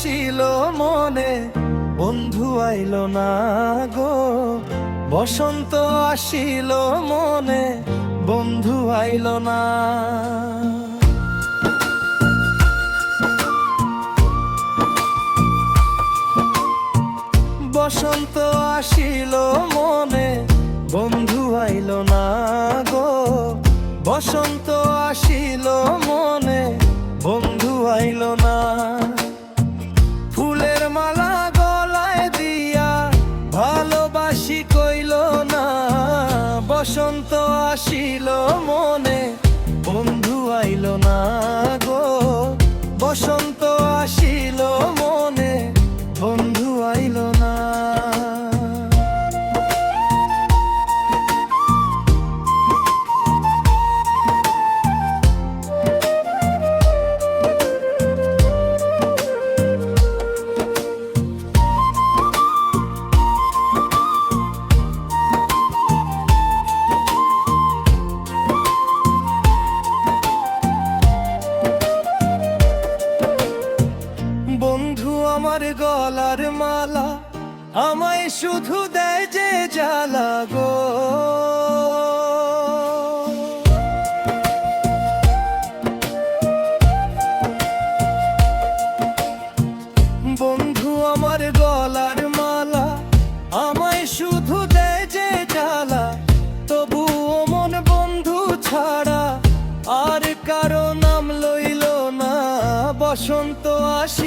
আসিল মনে, বন্ধু আইল না গো। বসন্ত আসিল মনে, বন্ধু আইল না। বসন্ত আসিল মনে, বন্ধু আইল না গো। বসন্ত আসিল মনে আমায় শুধু দেয় যে জ্বালা গো। বন্ধু, আমার গলার মালা আমায় শুধু দেয় যে জ্বালা। তবু মন বন্ধু ছাড়া আর কারও নাম লইল না। বসন্ত আসিল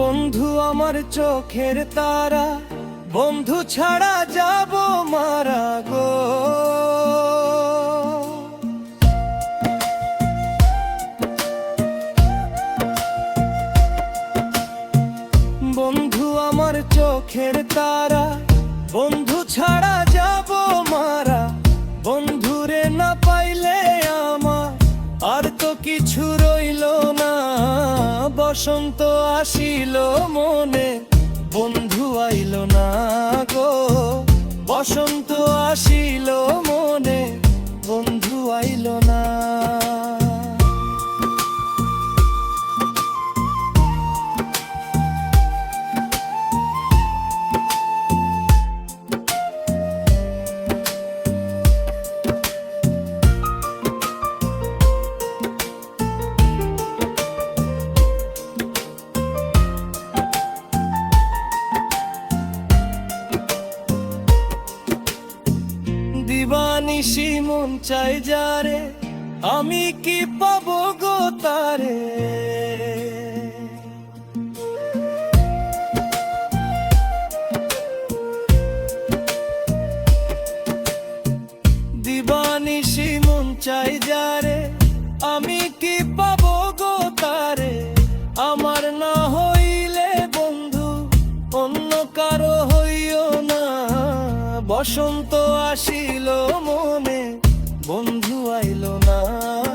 বন্ধু আমার চোখের তারা, বন্ধু ছাড়া যাব মারা গো। বন্ধু আমার চোখের তারা, বন্ধু ছাড়া যাব মারা। বন্ধুরে না পাইলে আমার আর তো কিছু বসন্ত আসিল মনে বন্ধু আইল না গো। বসন্ত আসিল দিবানিশি মন চাই যারে, আমি কি পাবো গো তারে? দিবানিশি মন চাই যারে, আমি কি পাবো গো তারে? আমার না হইলে বন্ধু অন্য কারও বসন্ত আসিল মনে, বন্ধু আইল না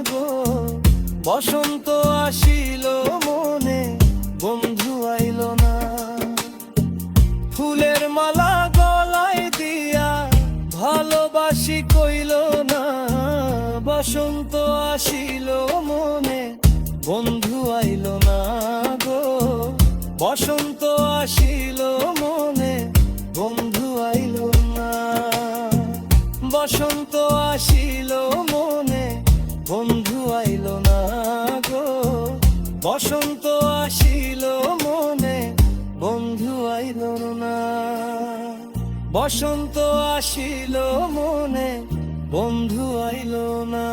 গো। বসন্ত আসিল মনে, বন্ধু আইল না। ফুলের মালা গলায় দিয়া ভালোবাসি কইল না। বসন্ত আসিল মনে, বন্ধু আইল না গো। বসন্ত আসিল মনে, বন্ধু আইল বসন্ত আসিল মনে, বন্ধু আইল না গো। বসন্ত আসিল মনে, বন্ধু আইল না। বসন্ত আসিল মনে, বন্ধু আইল না।